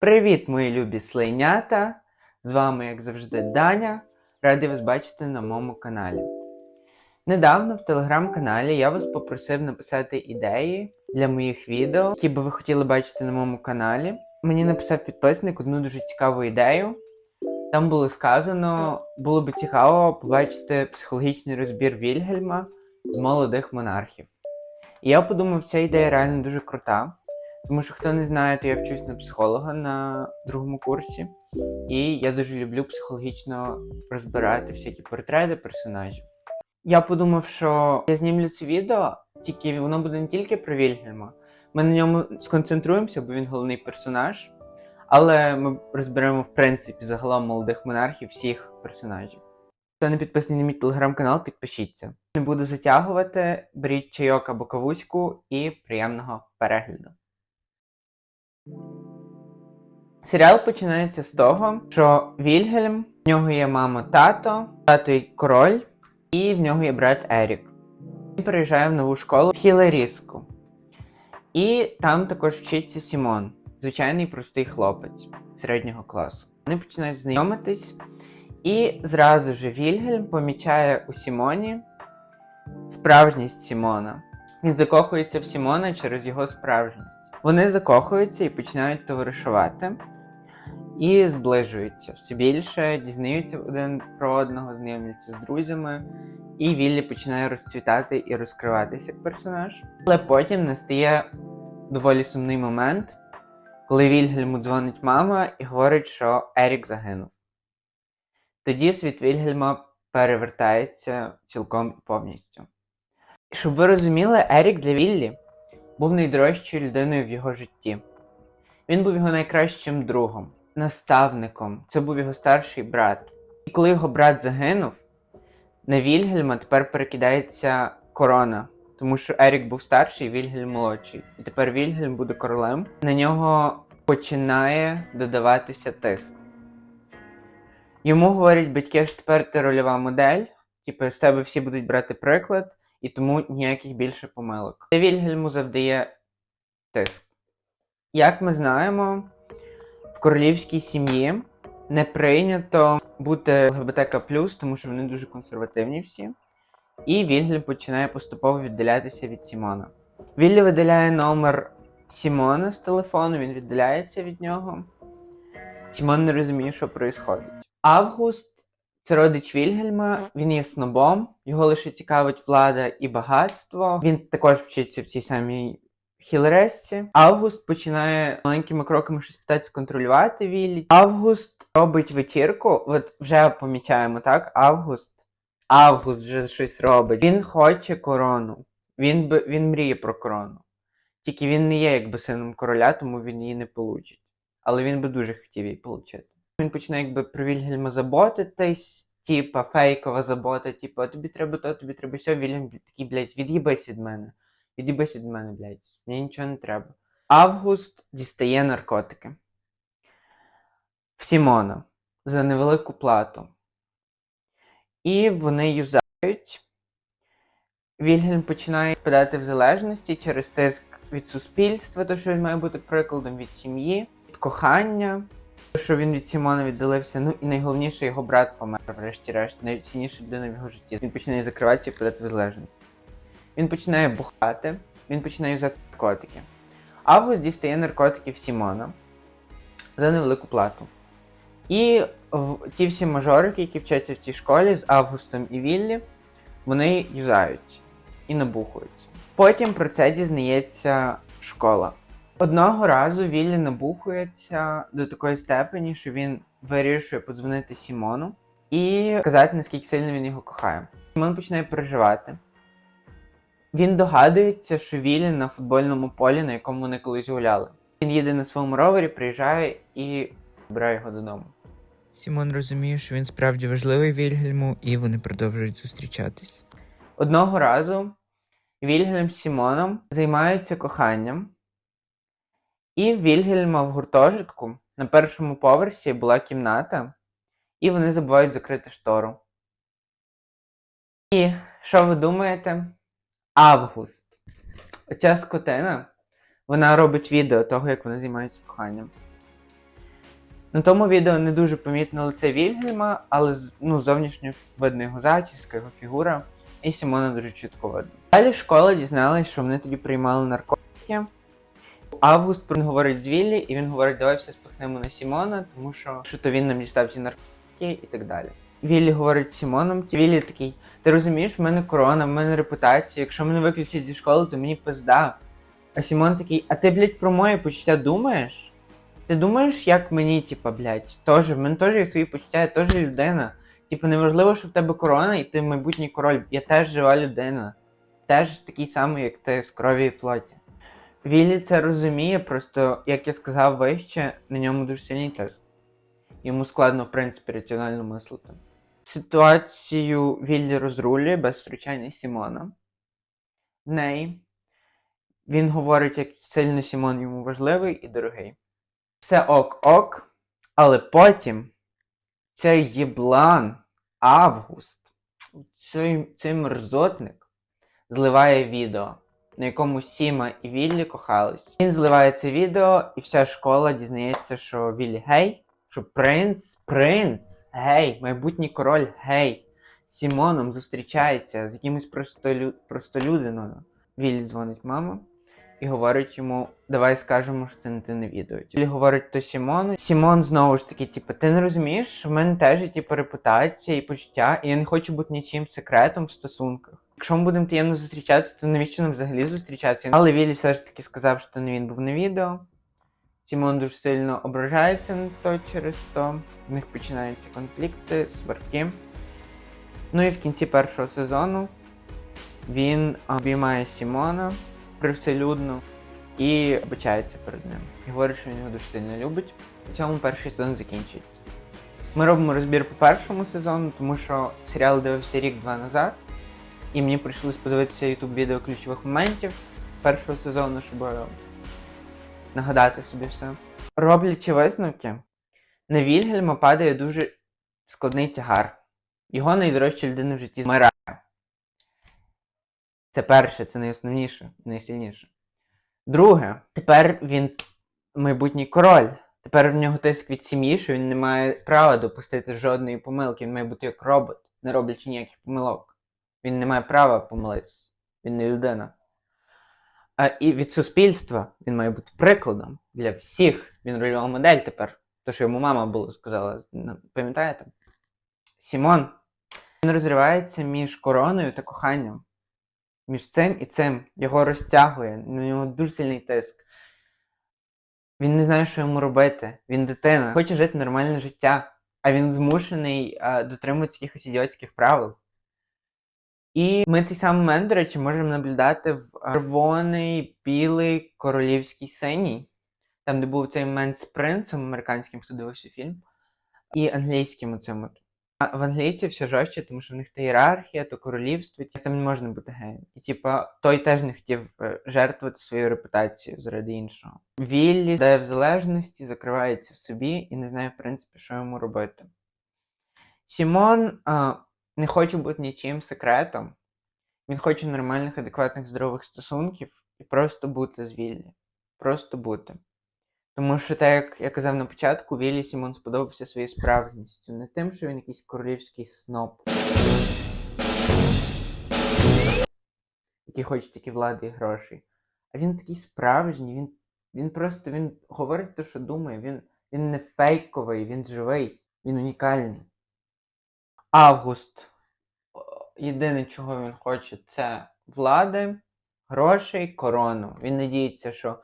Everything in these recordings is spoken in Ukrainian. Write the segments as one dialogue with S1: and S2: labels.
S1: Привіт, мої любі слейнята! З вами, як завжди, Даня. Радий вас бачити на моєму каналі. Недавно в телеграм-каналі я вас попросив написати ідеї для моїх відео, які би ви хотіли бачити на моєму каналі. Мені написав підписник одну дуже цікаву ідею. Там було сказано, було би цікаво побачити психологічний розбір Вільгельма з молодих монархів. І я подумав, ця ідея реально дуже крута. Тому що хто не знає, то я вчусь на психолога на другому курсі, і я дуже люблю психологічно розбирати всякі портрети персонажів. Я подумав, що я знімлю це відео, тільки воно буде не тільки про Вільгельма. Ми на ньому сконцентруємося, бо він головний персонаж. Але ми розберемо, в принципі, загалом молодих монархів всіх персонажів. Хто не підписаний на мій телеграм-канал, підпишіться. Не буду затягувати, беріть чайок або кавуську і приємного перегляду. Серіал починається з того, що Вільгельм, в нього є мама тато, тато й король, і в нього є брат Ерік. Він переїжджає в нову школу в Хілеріску. І там також вчиться Сімон, звичайний простий хлопець середнього класу. Вони починають знайомитись, і зразу ж Вільгельм помічає у Сімоні справжність Сімона. Він закохується в Сімона через його справжність. Вони закохуються і починають товаришувати і зближуються все більше, дізнаються один про одного, знайомляться з друзями, і Віллі починає розцвітати і розкриватися як персонаж. Але потім настає доволі сумний момент, коли Вільгельму дзвонить мама і говорить, що Ерік загинув. Тоді світ Вільгельма перевертається цілком і повністю. Щоб ви розуміли, Ерік для Віллі був найдорожчою людиною в його житті. Він був його найкращим другом, наставником. Це був його старший брат. І коли його брат загинув, на Вільгельма тепер перекидається корона, тому що Ерік був старший, Вільгельм молодший. І тепер Вільгельм буде королем. На нього починає додаватися тиск. Йому говорять батьки, що тепер ти рольова модель, типу з тебе всі будуть брати приклад і тому ніяких більше помилок. Це Вільгельму завдає тиск. Як ми знаємо, в королівській сім'ї не прийнято бути ЛГБТК, тому що вони дуже консервативні всі. І Вільгельм починає поступово віддалятися від Сімона. Віллі видаляє номер Сімона з телефону, він віддаляється від нього. Сімон не розуміє, що відбувається. Август це родич Вільгельма, він є снобом, його лише цікавить влада і багатство. Він також вчиться в цій самій хілересці. Август починає маленькими кроками щось питатися контролювати Віллі. Август робить вечірку. От вже помічаємо, так? Август. Август вже щось робить. Він хоче корону. Він би він мріє про корону. Тільки він не є якби сином короля, тому він її не получить. Але він би дуже хотів її отримати. Він починає якби про Вільгельма заботитись, типа фейкова забота, типу, тобі треба то, тобі треба все. Вільгельм такий, блядь, від'їбись від мене. Від'їбись від мене, блядь. Мені нічого не треба. Август дістає наркотики. В Сімона за невелику плату. І вони юзають. Вільгельм починає впадати в залежності через тиск від суспільства, то що він має бути прикладом від сім'ї, від кохання, що він від Сімона віддалився. Ну і найголовніше його брат помер, врешті-решт, найцінніша людина в його житті. Він починає закриватися і впадати в залежність. Він починає бухати, він починає юзати наркотики. Август дістає наркотики в Сімона за невелику плату. І ті всі мажорики, які вчаться в цій школі з Августом і Віллі, вони юзають і набухуються. Потім про це дізнається школа. Одного разу Віллі набухується до такої степені, що він вирішує подзвонити Сімону і сказати, наскільки сильно він його кохає. Сімон починає переживати. Він догадується, що Віллі на футбольному полі, на якому вони колись гуляли. Він їде на своєму ровері, приїжджає і збирає його додому.
S2: Сімон розуміє, що він справді важливий Вільгельму, і вони продовжують зустрічатись.
S1: Одного разу Вільгельм з Сімоном займаються коханням, і Вільгельма в гуртожитку на першому поверсі була кімната, і вони забувають закрити штору. І що ви думаєте? Август. Оця скотина, вона робить відео того, як вони займаються коханням. На тому відео не дуже помітно лице Вільгельма, але ну, зовнішньо видно його зачіска, його фігура, і Сімона дуже чітко видно. Далі школа дізналась, що вони тоді приймали наркотики. Август говорить з Віллі, і він говорить, давай все спихнемо на Сімона, тому що, що то він нам дістав ці наркотики і так далі. Віллі говорить з Сімоном, Віллі такий, ти розумієш, в мене корона, в мене репутація, якщо мене виключать зі школи, то мені пизда. А Сімон такий, а ти, блядь, про моє почуття думаєш? Ти думаєш, як мені, типа, блядь, теж, в мене теж є свої почуття, я теж людина. Типу, неважливо, що в тебе корона, і ти майбутній король. Я теж жива людина. Теж такий самий, як ти з крові і плоті. Віллі це розуміє, просто, як я сказав вище, на ньому дуже сильний тест. Йому складно, в принципі, раціонально мислити. Ситуацію Віллі розрулює без втручання Сімона. В неї. Він говорить, як сильно Сімон йому важливий і дорогий. Все ок-ок, але потім цей єблан Август, цей, цей мерзотник, зливає відео, на якому Сіма і Віллі кохались. Він зливає це відео, і вся школа дізнається, що Віллі гей, що принц, принц, гей, майбутній король гей, Сімоном зустрічається з якимось простолю... простолюдиною. Віллі дзвонить мама і говорить йому: давай скажемо, що це не ти на відео. Віллі говорить то Сімону. Сімон знову ж таки, типу, ти не розумієш, в мене теж є типу, репутація і почуття, і я не хочу бути нічим секретом в стосунках. Якщо ми будемо таємно зустрічатися, то навіщо нам взагалі зустрічатися? Але Віллі все ж таки сказав, що не він був на відео. Сімон дуже сильно ображається на то через то. В них починаються конфлікти, сварки. Ну і в кінці першого сезону він обіймає Сімона привселюдно і вибачається перед ним. І говорить, що він його дуже сильно любить. У цьому перший сезон закінчується. Ми робимо розбір по першому сезону, тому що серіал дивився рік-два назад, і мені прийшлось подивитися YouTube відео ключових моментів першого сезону, щоб е, нагадати собі все. Роблячи висновки, на Вільгельма падає дуже складний тягар. Його найдорожча людина в житті вмирає. Це перше, це найосновніше, найсильніше. Друге, тепер він майбутній король. Тепер в нього тиск від сім'ї, що він не має права допустити жодної помилки. Він має бути як робот, не роблячи ніяких помилок. Він не має права помилитися. Він не людина. А і від суспільства він має бути прикладом для всіх. Він рольова модель тепер. То, що йому мама було сказала, ну, пам'ятаєте? Сімон. Він розривається між короною та коханням. Між цим і цим. Його розтягує, на нього дуже сильний тиск. Він не знає, що йому робити. Він дитина, хоче жити нормальне життя, а він змушений а, дотримуватися якихось ідіотських правил. І ми цей самий момент, до речі, можемо наблюдати в червоний, білий, королівський синій, там, де був цей момент з принцем американським, хто дивився фільм, і англійським оцим от. А в англійців все жорстче, тому що в них та ієрархія, то королівство, там не можна бути геєм. І типа той теж не хотів е, жертвувати свою репутацію заради іншого. Віллі де в залежності, закривається в собі і не знає, в принципі, що йому робити. Сімон а, не хоче бути нічим секретом. Він хоче нормальних, адекватних, здорових стосунків і просто бути з Віллі. Просто бути. Тому що, так як я казав на початку, Віллі Сімон сподобався своєю справжністю, не тим, що він якийсь королівський сноб, який хоче тільки влади і грошей. А він такий справжній, він, він просто він говорить те, що думає, він, він не фейковий, він живий, він унікальний. Август. Єдине, чого він хоче, це влади, грошей, корону. Він надіється, що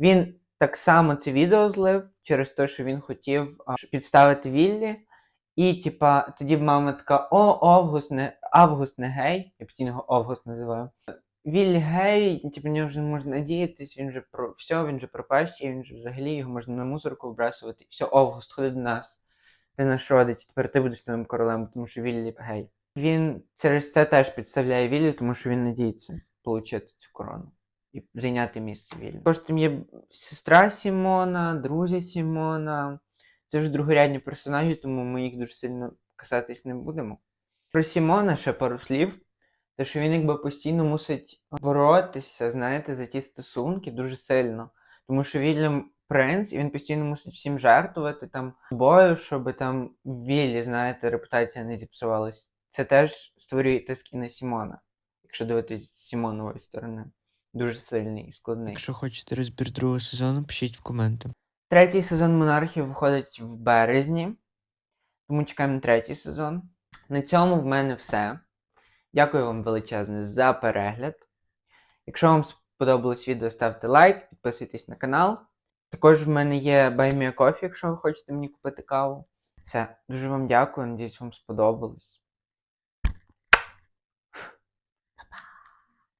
S1: він так само це відео злив через те, що він хотів підставити Віллі. І, типа, тоді мама така: О, Август не Август не гей. Я постійно його Август називаю. Віллі гей, типу, нього вже не можна надіятись, він же про все, він же пропащий, він же взагалі його можна на мусорку вбрасувати. Все, Август, ходи до нас. Ти наш родич, тепер ти будеш новим королем, тому що Віллі гей. Він через це теж підставляє Віллі, тому що він надіється отримати цю корону і зайняти місце Віллі. Також там є сестра Сімона, друзі Сімона. Це вже другорядні персонажі, тому ми їх дуже сильно касатись не будемо. Про Сімона ще пару слів. Те, що він якби постійно мусить боротися, знаєте, за ті стосунки дуже сильно. Тому що Вільям принц, і він постійно мусить всім жертвувати там собою, щоб там Віллі, знаєте, репутація не зіпсувалась. Це теж створює тиск і на Сімона, якщо дивитись з Сімонової сторони. Дуже сильний і складний.
S2: Якщо хочете розбір другого сезону, пишіть в коменти.
S1: Третій сезон монархів виходить в березні, тому чекаємо на третій сезон. На цьому в мене все. Дякую вам величезне за перегляд. Якщо вам сподобалось відео, ставте лайк, підписуйтесь на канал. Також в мене є баймія Me якщо ви хочете мені купити каву. Все, дуже вам дякую, надіюсь, вам сподобалось.